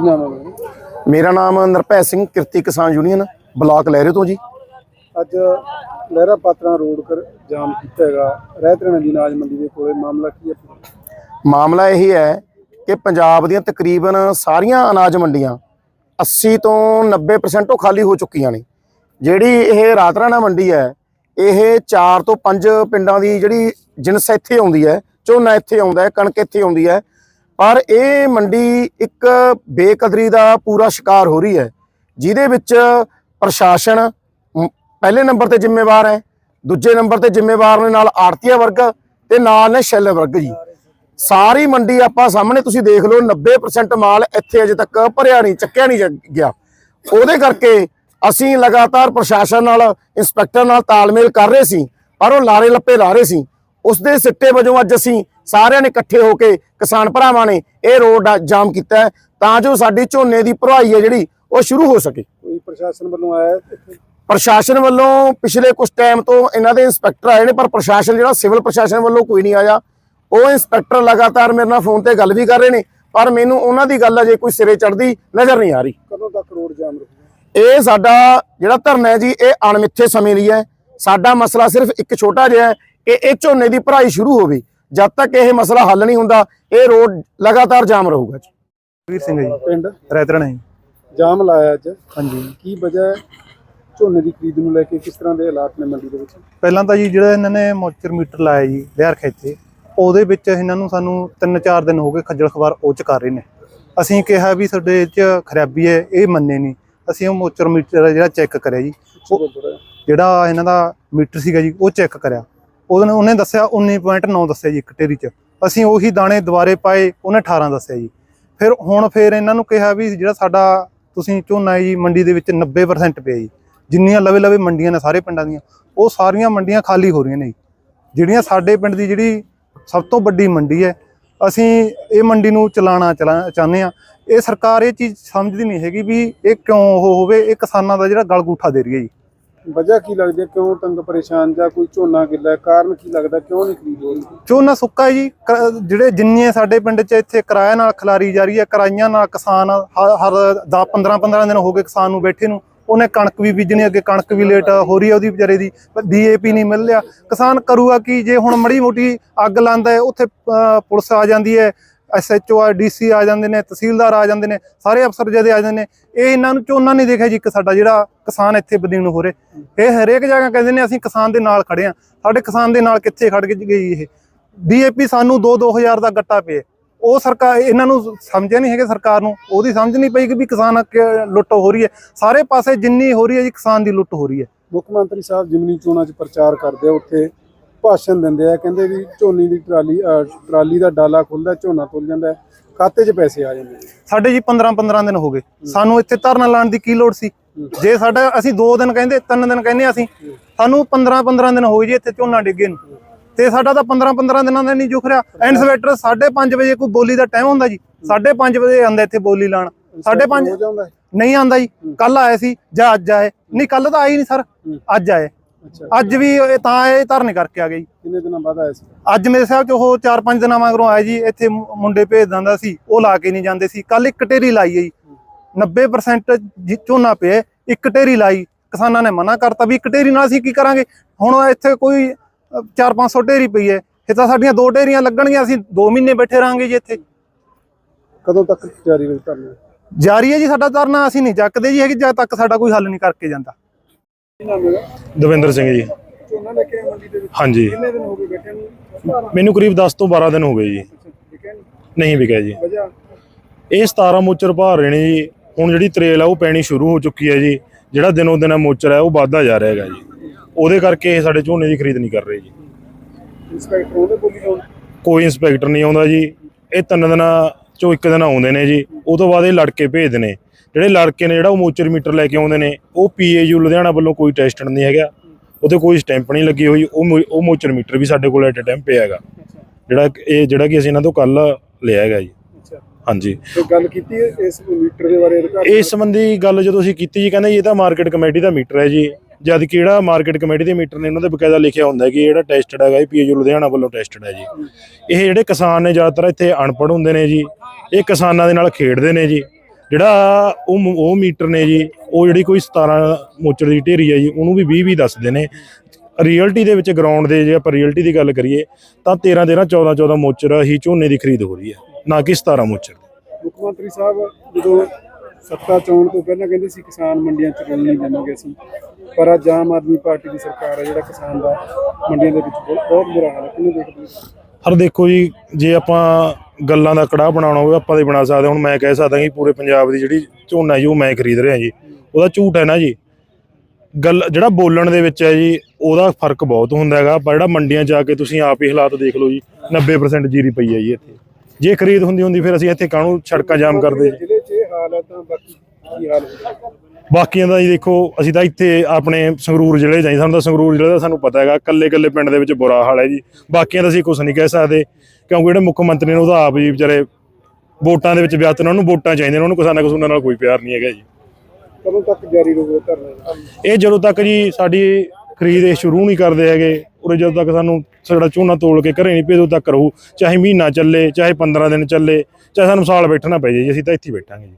ਕੀ ਨਾਮ ਹੈ ਮੇਰਾ? ਮੇਰਾ ਨਾਮ ਨਰਭੈ ਸਿੰਘ ਕਿਰਤੀ ਕਿਸਾਨ ਯੂਨੀਅਨ ਬਲਾਕ ਲਹਿਰੇ ਤੋਂ ਜੀ। ਅੱਜ ਲਹਿਰਾ ਪਾਤਰਾ ਰੋਡ ਕਰ ਜਾਮ ਕੀਤਾ ਹੈਗਾ। ਰਹਿਤ ਰਣਾ ਦੀ ਅਨਾਜ ਮੰਡੀ ਦੇ ਕੋਲੇ ਮਾਮਲਾ ਕੀ ਹੈ? ਮਾਮਲਾ ਇਹ ਹੈ ਕਿ ਪੰਜਾਬ ਦੀਆਂ ਤਕਰੀਬਨ ਸਾਰੀਆਂ ਅਨਾਜ ਮੰਡੀਆਂ 80 ਤੋਂ 90% ਤੋਂ ਖਾਲੀ ਹੋ ਚੁੱਕੀਆਂ ਨੇ। ਜਿਹੜੀ ਇਹ ਰਾਤਰਾਣਾ ਮੰਡੀ ਹੈ ਇਹ 4 ਤੋਂ 5 ਪਿੰਡਾਂ ਦੀ ਜਿਹੜੀ ਜਿਣਸ ਇੱਥੇ ਆਉਂਦੀ ਹੈ ਝੋਨਾ ਇੱਥੇ ਆਉਂਦਾ ਹੈ ਕਣਕ ਇੱਥੇ ਆਉਂਦੀ ਹੈ ਪਰ ਇਹ ਮੰਡੀ ਇੱਕ ਬੇਕਦਰੀ ਦਾ ਪੂਰਾ ਸ਼ਿਕਾਰ ਹੋ ਰਹੀ ਹੈ, ਜਿਹਦੇ ਵਿੱਚ ਪ੍ਰਸ਼ਾਸਨ ਪਹਿਲੇ ਨੰਬਰ ਤੇ ਜ਼ਿੰਮੇਵਾਰ ਹੈ, ਦੂਜੇ ਨੰਬਰ ਤੇ ਜ਼ਿੰਮੇਵਾਰ ਨੇ ਨਾਲ ਆੜਤੀਆ ਵਰਗ ਤੇ ਨਾਲ ਨੇ ਸ਼ੈਲਰ ਵਰਗ ਜੀ। ਸਾਰੀ ਮੰਡੀ ਆਪਾਂ ਸਾਹਮਣੇ ਤੁਸੀਂ ਦੇਖ ਲਓ 90% ਮਾਲ ਇੱਥੇ ਅਜੇ ਤੱਕ ਭਰਿਆ ਨਹੀਂ, ਚੱਕਿਆ ਨਹੀਂ ਗਿਆ। ਉਹਦੇ ਕਰਕੇ ਅਸੀਂ ਲਗਾਤਾਰ ਪ੍ਰਸ਼ਾਸਨ ਨਾਲ, ਇੰਸਪੈਕਟਰ ਨਾਲ ਤਾਲਮੇਲ ਕਰ ਰਹੇ ਸੀ, ਪਰ ਉਹ ਲਾਰੇ ਲੱਪੇ ਲਾ ਰਹੇ ਸੀ। ਉਸ ਦੇ ਸਿੱਟੇ ਵਜੋਂ ਅੱਜ ਅਸੀਂ ਸਾਰਿਆਂ ਨੇ ਇਕੱਠੇ ਹੋ ਕੇ ਕਿਸਾਨ ਭਰਾਵਾਂ ਨੇ ਇਹ ਰੋਡ ਜਾਮ ਕੀਤਾ ਤਾਂ ਜੋ ਸਾਡੀ ਝੋਨੇ ਦੀ ਭਰਾਈ ਹੈ ਜਿਹੜੀ ਉਹ ਸ਼ੁਰੂ ਹੋ ਸਕੇ। ਕੋਈ ਪ੍ਰਸ਼ਾਸਨ ਵੱਲੋਂ ਆਇਆ? ਪ੍ਰਸ਼ਾਸਨ ਵੱਲੋਂ ਪਿਛਲੇ ਕੁਝ ਟਾਈਮ ਤੋਂ ਇਹਨਾਂ ਦੇ ਇੰਸਪੈਕਟਰ ਆਏ ਨੇ ਪਰ ਪ੍ਰਸ਼ਾਸਨ ਜਿਹੜਾ ਸਿਵਲ ਪ੍ਰਸ਼ਾਸਨ ਵੱਲੋਂ ਕੋਈ ਨਹੀਂ ਆਇਆ। ਉਹ ਇੰਸਪੈਕਟਰ ਲਗਾਤਾਰ ਮੇਰੇ ਨਾਲ ਫੋਨ ਤੇ ਗੱਲ ਵੀ ਕਰ ਰਹੇ ਨੇ ਪਰ ਮੈਨੂੰ ਉਹਨਾਂ ਦੀ ਗੱਲ ਅਜੇ ਕੋਈ ਸਿਰੇ ਚੜਦੀ ਨਜ਼ਰ ਨਹੀਂ ਆ ਰਹੀ। ਕਦੋਂ ਤੱਕ ਰੋਡ ਜਾਮ ਰਹੂਗਾ? ਇਹ ਸਾਡਾ ਜਿਹੜਾ ਧਰਨਾ ਹੈ ਜੀ ਇਹ ਅਣਮਿੱਥੇ ਸਮੇਂ ਲਈ ਹੈ। ਸਾਡਾ ਮਸਲਾ ਸਿਰਫ ਇੱਕ ਛੋਟਾ ਜਿਹਾ ਹੈ ਕਿ ਇਹ ਝੋਨੇ ਦੀ ਭਰਾਈ ਸ਼ੁਰੂ ਹੋਵੇ ਜਦ ਤੱਕ ਇਹ ਮਸਲਾ ਹੱਲ ਨਹੀਂ ਹੁੰਦਾ ਇਹ ਰੋਡ ਲਗਾਤਾਰ ਜਾਮ ਰਹੂਗਾ ਜੀ। ਵੀਰ ਸਿੰਘ ਜੀ ਪਿੰਡ? ਰੈਤਰਣ ਹੈ ਜਾਮ ਲਾਇਆ ਅੱਜ। ਹਾਂਜੀ। ਕੀ ਵਜ੍ਹਾ ਹੈ ਝੋਨੇ ਦੀ ਖਰੀਦ ਨੂੰ ਲੈ ਕੇ? ਕਿਸ ਤਰ੍ਹਾਂ ਦੇ ਹਾਲਾਤ ਨੇ ਮੰਡੀ ਦੇ ਵਿੱਚ? ਪਹਿਲਾਂ ਤਾਂ ਜੀ ਜਿਹੜਾ ਇਹਨਾਂ ਨੇ ਮੋਚਰ ਮੀਟਰ ਲਾਇਆ ਜੀ ਲਿਆਰ ਖੇਤੇ ਉਹਦੇ ਵਿੱਚ ਇਹਨਾਂ ਨੂੰ ਸਾਨੂੰ 3-4 ਦਿਨ ਹੋ ਗਏ ਖੱਜਲ ਖਵਾਰ ਉਹ ਚ ਕਰ ਰਹੇ ਨੇ। ਅਸੀਂ ਕਿਹਾ ਵੀ ਤੁਹਾਡੇ ਚ ਖਰਾਬੀ ਹੈ ਇਹ ਮੰਨੇ ਨਹੀਂ। ਅਸੀਂ ਉਹ ਮੋਚਰ ਮੀਟਰ ਜਿਹੜਾ ਚੈੱਕ ਕਰਿਆ ਜੀ ਜਿਹੜਾ ਇਹਨਾਂ ਦਾ ਮੀਟਰ ਸੀਗਾ ਜੀ ਉਹ ਚੈੱਕ ਕਰਿਆ। ਉਹਨੇ ਉਹਨੇ ਦੱਸਿਆ 19.9 ਦੱਸਿਆ ਜੀ ਇੱਕ ਢੇਰੀ ਚ। ਅਸੀਂ ਉਹੀ ਦਾਣੇ ਦੁਬਾਰੇ ਪਾਏ, ਉਹਨੇ 18 ਦੱਸਿਆ ਜੀ। ਫਿਰ ਹੁਣ ਫਿਰ ਇਹਨਾਂ ਨੂੰ ਕਿਹਾ ਵੀ ਜਿਹੜਾ ਸਾਡਾ ਤੁਸੀਂ ਝੋਨਾ ਜੀ, ਮੰਡੀ ਦੇ ਵਿੱਚ 90% ਪਿਆ ਜੀ। ਜਿੰਨੀਆਂ ਲਵੇ ਲਵੇ ਮੰਡੀਆਂ ਨੇ ਸਾਰੇ ਪਿੰਡਾਂ ਦੀਆਂ, ਉਹ ਸਾਰੀਆਂ ਮੰਡੀਆਂ ਖਾਲੀ ਹੋ ਰਹੀਆਂ ਨੇ ਜੀ। ਜਿਹੜੀਆਂ ਸਾਡੇ ਪਿੰਡ ਦੀ ਜਿਹੜੀ ਸਭ ਤੋਂ ਵੱਡੀ ਮੰਡੀ ਹੈ, ਅਸੀਂ ਇਹ ਮੰਡੀ ਨੂੰ ਚਲਾਉਣਾ ਚਲਾ ਚਾਹੁੰਦੇ ਆ ਇਹ ਸਰਕਾਰ ਇਹ ਚੀਜ਼ ਸਮਝਦੀ ਨਹੀਂ ਹੈਗੀ ਵੀ ਇਹ ਕਿਉਂ ਉਹ ਹੋਵੇ, ਇਹ ਕਿਸਾਨਾਂ ਦਾ ਜਿਹੜਾ ਗਲਗੂਠਾ ਦੇ ਰਹੀ ਹੈ ਜੀ। ਵਜ੍ਹਾ ਕੀ ਲੱਗਦੀ ਹੈ? ਕਿਉਂ ਤੰਗ ਪਰੇਸ਼ਾਨ ਜਾਂ ਕੋਈ ਝੋਨਾ ਗਿੱਲਾ ਹੈ? ਕਾਰਨ ਕੀ ਲੱਗਦਾ ਕਿਉਂ ਨਹੀਂ ਖਰੀਦ ਹੋ ਰਹੀ? ਝੋਨਾ ਸੁੱਕਾ ਹੈ ਜੀ। ਕ- ਜਿਹੜੇ ਜਿੰਨੀਆਂ ਸਾਡੇ ਪਿੰਡ 'ਚ ਇੱਥੇ ਕਿਰਾਇਆ ਨਾਲ ਖਿਲਾਰੀ ਜਾ ਰਹੀ ਹੈ, ਕਿਰਾਈਆਂ ਨਾਲ ਕਿਸਾਨ ਹ- ਹਰ 10 15 15 ਦਿਨ ਹੋ ਗਏ ਕਿਸਾਨ ਨੂੰ ਬੈਠੇ ਨੂੰ। ਉਹਨੇ ਕਣਕ ਵੀ ਬੀਜਣੀ, ਅੱਗੇ ਕਣਕ ਵੀ ਲੇਟ ਹੋ ਰਹੀ ਹੈ ਉਹਦੀ ਵਿਚਾਰੇ ਦੀ ਡੀਏਪੀ ਨਹੀਂ ਮਿਲ ਰਿਹਾ। ਕਿਸਾਨ ਕਰੂਗਾ ਕੀ? ਜੇ ਹੁਣ ਮੜੀ ਮੋਟੀ ਅੱਗ ਲਾਂਦਾ ਹੈ, ਉੱਥੇ, ਅਹ, ਪੁਲਿਸ ਆ ਜਾਂਦੀ ਹੈ ਐਸਐਚਓ ਆ ਡੀਸੀ ਆ ਜਾਂਦੇ ਨੇ, ਤਹਿਸੀਲਦਾਰ ਆ ਜਾਂਦੇ ਨੇ, ਸਾਰੇ ਅਫਸਰ ਜਦੇ ਆ ਜਾਂਦੇ ਨੇ। ਇਹ ਇਹਨਾਂ ਨੂੰ ਝੋਨਾ ਨਹੀਂ ਦੇਖਿਆ ਜੀ ਇੱਕ ਸਾਡਾ ਜਿਹੜਾ ਕਿਸਾਨ ਇੱਥੇ ਬਦੀਨ ਹੋ ਰਹੇ। ਇਹ ਹਰੇਕ ਜਗ੍ਹਾ ਕਹਿੰਦੇ ਨੇ, ਅਸੀਂ ਕਿਸਾਨ ਦੇ ਨਾਲ ਖੜੇ ਆ ਸਾਡੇ ਕਿਸਾਨ ਦੇ ਨਾਲ ਕਿੱਥੇ ਖੜ ਗਈ ਇਹ? ਡੀਏਪੀ ਸਾਨੂੰ 2-2000 ਦਾ ਗੱਟਾ ਪਿਆ। ਉਹ ਸਰਕਾਰ, ਇਹਨਾਂ ਨੂੰ ਸਮਝਿਆ ਨਹੀਂ ਹੈਗਾ ਸਰਕਾਰ ਨੂੰ। ਉਹਦੀ ਸਮਝ ਨਹੀਂ ਪਈ ਕਿ ਵੀ ਕਿਸਾਨ ਲੁੱਟ ਹੋ ਰਹੀ ਹੈ। ਸਾਰੇ ਪਾਸੇ ਜਿੰਨੀ ਹੋ ਰਹੀ ਹੈ ਜੀ ਕਿਸਾਨ ਦੀ ਲੁੱਟ ਹੋ ਰਹੀ ਹੈ। ਮੁੱਖ ਮੰਤਰੀ ਸਾਹਿਬ ਜਿਮਨੀ ਚੋਣਾਂ 'ਚ ਪ੍ਰਚਾਰ ਕਰਦੇ ਆ, ਉੱਥੇ ਭਾਸ਼ਣ ਦਿੰਦੇ ਆ ਕਹਿੰਦੇ ਵੀ ਝੋਨੇ ਦੀ ਟਰਾਲੀ ਅਹ, ਟਰਾਲੀ ਦਾ ਡਾਲਾ ਖੁੱਲਦਾ ਝੋਨਾ ਤੁਲ ਜਾਂਦਾ ਹੈ, ਖਾਤੇ 'ਚ ਪੈਸੇ ਆ ਜਾਂਦੇ ਨੇ। ਸਾਡੇ ਜੀ 15-15 ਦਿਨ ਹੋ ਗਏ। ਸਾਨੂੰ ਇੱਥੇ ਧਰਨਾ ਲਾਉਣ ਦੀ ਕੀ ਲੋੜ ਸੀ? ਜੇ ਸਾਡਾ ਅਸੀਂ 2 ਦਿਨ ਕਹਿੰਦੇ 3 ਦਿਨ ਕਹਿੰਦੇ ਅਸੀਂ ਸਾਨੂੰ 15-15 ਦਿਨ ਹੋ ਗਏ ਜੀ ਇੱਥੇ ਝੋਨਾ ਡਿੱਗੇ ਨੂੰ। ਤੇ ਸਾਡਾ ਤਾਂ 15-15 ਦਿਨਾਂ ਦਾ ਨਹੀਂ ਜੁਖ ਰਿਹਾ। ਇਨਸਪੈਕਟਰ 5:30 ਵਜੇ ਕੋਈ ਬੋਲੀ ਦਾ ਟਾਈਮ ਹੁੰਦਾ ਜੀ। 5:30 ਵਜੇ ਆਂਦਾ ਇੱਥੇ ਬੋਲੀ ਲਾਣ 5:30 ਹੋ ਜਾਂਦਾ ਹੈ। ਨਹੀਂ ਆਂਦਾ ਜੀ। ਕੱਲ ਆਏ ਸੀ ਜਾਂ ਅੱਜ ਆਏ। ਨਹੀਂ ਕੱਲ ਤਾਂ ਆਏ ਨਹੀਂ ਸਰ। ਅੱਜ ਆਏ। ਅੱਜ ਵੀ ਇਹ ਤਾਂ ਇਹ ਧਰਨੇ ਕਰਕੇ ਆ ਗਏ ਕਿੰਨੇ ਦਿਨਾਂ ਬਾਅਦ ਆਇਆ ਸੀ? ਅੱਜ ਮੇਰੇ ਸਾਹਿਬ ਚ ਉਹ 4-5 ਦਿਨਾਂ ਮਗਰੋਂ ਆਏ ਜੀ ਇੱਥੇ ਮੁੰਡੇ ਭੇਜ ਦਿੰਦਾ ਸੀ ਉਹ ਲਾ ਕੇ ਨਹੀਂ ਜਾਂਦੇ ਸੀ। ਕੱਲ ਇੱਕ ਢੇਰੀ ਲਾਈ ਹੈ ਜੀ। 90% ਜੀ ਝੋਨਾ ਪਿਆ ਇੱਕ ਢੇਰੀ ਲਾਈ। ਕਿਸਾਨਾਂ ਨੇ ਮਨਾ ਕਰਤਾ ਵੀ ਇੱਕ ਢੇਰੀ ਨਾਲ ਅਸੀਂ ਕੀ ਕਰਾਂਗੇ? ਹੁਣ ਇੱਥੇ ਕੋਈ 4-500 ਢੇਰੀ ਪਈ ਹੈ। ਇਹ ਤਾਂ ਸਾਡੀਆਂ ਦੋ ਢੇਰੀਆਂ ਲੱਗਣਗੀਆਂ ਅਸੀਂ 2 ਮਹੀਨੇ ਬੈਠੇ ਰਾਂਗੇ ਜੀ ਇੱਥੇ। ਕਦੋਂ ਤੱਕ ਜਾਰੀ ਰਹੂ ਧਰਨਾ? ਜਾਰੀ ਹੈ ਜੀ ਸਾਡਾ ਧਰਨਾ ਅਸੀਂ ਨਹੀਂ ਚੱਕਦੇ ਜੀ ਹੈਗੇ ਜਦ ਤੱਕ ਸਾਡਾ ਕੋਈ ਹੱਲ ਨਹੀਂ ਕਰਕੇ ਜਾਂਦਾ। ਦਵਿੰਦਰ ਸਿੰਘ ਜੀ। ਝੋਨਾ ਲੈ ਕੇ ਆਏ ਮੰਡੀ ਦੇ ਵਿੱਚ। ਹਾਂਜੀ। ਕਿੰਨੇ ਦਿਨ ਹੋ ਗਏ ਬੈਠੇ ਨੂੰ? ਮੈਨੂੰ ਕਰੀਬ 10 ਤੋਂ 12 ਦਿਨ ਹੋ ਗਏ ਜੀ। ਨਹੀਂ? ਵਿਕਿਆ ਜੀ। ਇਹ 17 ਮੋਚਰ ਭਾਰ ਰਹੇ ਨੇ ਜੀ ਹੁਣ ਜਿਹੜੀ ਤਰੇਲ ਆ ਉਹ ਪੈਣੀ ਸ਼ੁਰੂ ਹੋ ਚੁੱਕੀ ਹੈ ਜੀ। ਜਿਹੜਾ ਦਿਨੋਂ ਦਿਨ ਮੋਚਰ ਹੈ ਉਹ ਵੱਧਦਾ ਜਾ ਰਿਹਾ ਹੈਗਾ ਜੀ। ਉਹਦੇ ਕਰਕੇ ਇਹ ਸਾਡੇ ਝੋਨੇ ਦੀ ਖਰੀਦ ਨਹੀਂ ਕਰ ਰਹੇ ਜੀ। ਇੰਸਪੈਕਟਰ ਉਹਦੇ ਬੋਲੀ ਕੋਈ ਇੰਸਪੈਕਟਰ ਨਹੀਂ ਆਉਂਦਾ ਜੀ। ਇਹ ਤਿੰਨ ਦਿਨਾਂ ਚੋਂ ਇੱਕ ਦਿਨ ਆਉਂਦੇ ਨੇ ਜੀ। ਉਹ ਤੋਂ ਬਾਅਦ ਇਹ ਲੜਕੇ ਭੇਜਦੇ ਨੇ। ਜਿਹੜੇ ਲੜਕੇ ਨੇ ਜਿਹੜਾ ਉਹ ਮੋਚਰ ਮੀਟਰ ਲੈ ਕੇ ਆਉਂਦੇ ਨੇ ਉਹ ਪੀਏਯੂ ਲੁਧਿਆਣਾ ਵੱਲੋਂ ਕੋਈ ਟੈਸਟ ਨਹੀਂ ਹੈਗਾ। ਉਹਤੇ ਕੋਈ ਸਟੈਂਪ ਨਹੀਂ ਲੱਗੀ ਹੋਈ ਉਹ ਉਹ ਮੋਚਰ ਮੀਟਰ ਵੀ ਸਾਡੇ ਕੋਲ ਐਟ ਟਾਈਮ ਪਿਆ ਹੈਗਾ। ਜਿਹੜਾ ਇਹ ਜਿਹੜਾ ਕਿ ਅਸੀਂ ਇਹਨਾਂ ਤੋਂ ਕੱਲ ਲਿਆ ਹੈਗਾ ਜੀ। ਹਾਂਜੀ। ਤੇ ਗੱਲ ਕੀਤੀ ਇਸ ਮੀਟਰ ਦੇ ਬਾਰੇ ਇਸ ਸੰਬੰਧੀ ਗੱਲ ਜਦੋਂ ਅਸੀਂ ਕੀਤੀ ਜੀ ਕਹਿੰਦੇ ਇਹ ਤਾਂ ਮਾਰਕੀਟ ਕਮੇਟੀ ਦਾ ਮੀਟਰ ਹੈ ਜੀ। ਜਦ ਕਿ ਜਿਹੜਾ ਮਾਰਕੀਟ ਕਮੇਟੀ ਦੇ ਮੀਟਰ ਨੇ ਉਹਨਾਂ ਦੇ ਬਕਾਇਦਾ ਲਿਖਿਆ ਹੁੰਦਾ ਹੈ ਕਿ ਜਿਹੜਾ ਟੈਸਟਡ ਹੈਗਾ ਇਹ ਪੀਏਯੂ ਲੁਧਿਆਣਾ ਵੱਲੋਂ ਟੈਸਟਡ ਹੈ ਜੀ। ਇਹ ਜਿਹੜੇ ਕਿਸਾਨ ਨੇ ਜ਼ਿਆਦਾਤਰ ਇੱਥੇ ਅਨਪੜ੍ਹ ਹੁੰਦੇ ਨੇ ਜੀ ਇਹ ਕਿਸਾਨਾਂ ਦੇ ਨਾਲ ਖੇਡਦੇ ਨੇ ਜੀ। ਜਿਹੜਾ ਉਹ ਉਹ ਮੀਟਰ ਨੇ ਜੀ ਉਹ ਜਿਹੜੀ ਕੋਈ 17 ਮੋਚਰ ਦੀ ਢੇਰੀ ਹੈ ਜੀ ਉਹਨੂੰ ਵੀ 20 20 ਦੱਸਦੇ ਨੇ। ਰਿਅਲਟੀ ਦੇ ਵਿੱਚ ਗਰਾਊਂਡ ਦੇ ਜੇ ਆਪਾਂ ਰਿਅਲਟੀ ਦੀ ਗੱਲ ਕਰੀਏ ਤਾਂ 13 13 14 14 ਮੋਚਰ ਹੀ ਝੋਨੇ ਦੀ ਖਰੀਦ ਹੋ ਰਹੀ ਹੈ ਨਾ ਕਿ 17 ਮੋਚਰ ਮੁੱਖ ਮੰਤਰੀ ਸਾਹਿਬ ਜਦੋਂ ਸੱਤਾ ਚੋਣ ਤੋਂ ਪਹਿਲਾਂ ਕਹਿੰਦੇ ਸੀ ਕਿਸਾਨ ਮੰਡੀਆਂ ਚ ਰੁਲ ਨਹੀਂ ਦੇਵਾਂਗੇ ਅਸੀਂ ਪਰ ਅੱਜ ਆਮ ਆਦਮੀ ਪਾਰਟੀ ਦੀ ਸਰਕਾਰ ਹੈ ਜਿਹੜਾ ਕਿਸਾਨ ਦਾ ਮੰਡੀਆਂ ਦੇ ਵਿੱਚ ਬਹੁਤ ਬੁਰਾ ਹਾਲ ਹੈ। ਕਿਹਨੂੰ ਦੇਖਦੇ ਹਰ ਦੇਖੋ ਜੀ ਜੇ ਆਪਾਂ ਗੱਲਾਂ ਦਾ ਕੜਾਹ ਬਣਾਉਣਾ ਹੋਵੇ, ਆਪਾਂ ਤੇ ਬਣਾ ਸਕਦੇ ਹਾਂ। ਹੁਣ ਮੈਂ ਕਹਿ ਸਕਦਾ ਕਿ ਪੂਰੇ ਪੰਜਾਬ ਦੀ ਜਿਹੜੀ ਝੋਨਾ ਜੀ, ਉਹ ਮੈਂ ਖਰੀਦ ਰਿਹਾ ਜੀ। ਉਹਦਾ ਝੂਠ ਹੈ ਨਾ ਜੀ। ਗੱਲ, ਜਿਹੜਾ ਬੋਲਣ ਦੇ ਵਿੱਚ ਹੈ ਜੀ, ਉਹਦਾ ਫ਼ਰਕ ਬਹੁਤ ਹੁੰਦਾ ਹੈਗਾ। ਪਰ ਜਿਹੜਾ ਮੰਡੀਆਂ ਜਾ ਕੇ ਤੁਸੀਂ ਆਪ ਹੀ ਹਾਲਾਤ ਦੇਖ ਲਓ ਜੀ 90% ਜੀਰੀ ਪਈ ਹੈ ਜੀ ਇੱਥੇ। ਜੇ ਖਰੀਦ ਹੁੰਦੀ ਹੁੰਦੀ, ਫਿਰ ਅਸੀਂ ਇੱਥੇ ਕਾਹਨੂੰ ਸੜਕਾਂ ਜਾਮ ਕਰਦੇ ਜ਼ਿਲ੍ਹੇ 'ਚ ਇਹ ਹਾਲ ਹੈ ਤਾਂ ਬਾਕੀ ਕੀ ਹਾਲ ਹੋਊਗਾ ਬਾਕੀਆਂ ਦਾ ਜੀ ਦੇਖੋ ਅਸੀਂ ਤਾਂ ਇੱਥੇ ਆਪਣੇ ਸੰਗਰੂਰ ਜ਼ਿਲ੍ਹੇ ਜਾਈ ਸਾਨੂੰ ਤਾਂ ਸੰਗਰੂਰ ਜ਼ਿਲ੍ਹੇ ਦਾ ਸਾਨੂੰ ਪਤਾ ਹੈਗਾ ਕੱਲੇ ਕੱਲੇ ਪਿੰਡ ਦੇ ਵਿੱਚ ਬੁਰਾ ਹਾਲ ਹੈ ਜੀ। ਬਾਕੀਆਂ ਦਾ ਅਸੀਂ ਕੁਝ ਨਹੀਂ ਕਹਿ ਸਕਦੇ ਕਿਉਂਕਿ ਜਿਹੜੇ ਮੁੱਖ ਮੰਤਰੀ ਨੇ ਉਹਦਾ ਆਪ ਜੀ ਵਿਚਾਰੇ ਵੋਟਾਂ ਦੇ ਵਿੱਚ ਵਿਅਸਤ ਨੇ ਉਹਨੂੰ ਵੋਟਾਂ ਚਾਹੀਦੀਆਂ ਨੇ ਉਹਨੂੰ ਕਿਸਾਨਾਂ ਕਸੂਨਾਂ ਨਾਲ ਕੋਈ ਪਿਆਰ ਨਹੀਂ ਹੈਗਾ ਜੀ। ਕਦੋਂ ਤੱਕ ਜਾਰੀ ਰਹੂਗਾ ਧਰਨਾ ਇਹ ਜਦੋਂ ਤੱਕ ਜੀ ਸਾਡੀ ਖਰੀਦ ਇਹ ਸ਼ੁਰੂ ਨਹੀਂ ਕਰਦੇ ਹੈਗੇ ਉਰੇ ਜਦੋਂ ਤੱਕ ਸਾਨੂੰ ਸਾਡਾ ਝੋਨਾ ਤੋਲ ਕੇ ਘਰੇ ਨਹੀਂ ਭੇਜੋ ਤੱਕ ਰਹੂ। ਚਾਹੇ ਮਹੀਨਾ ਚੱਲੇ ਚਾਹੇ 15 ਦਿਨ ਚੱਲੇ ਚਾਹੇ ਸਾਨੂੰ ਸਾਲ ਬੈਠਣਾ ਪੈ ਜੇ ਅਸੀਂ ਤਾਂ ਇੱਥੇ ਬੈਠਾਂਗੇ ਜੀ।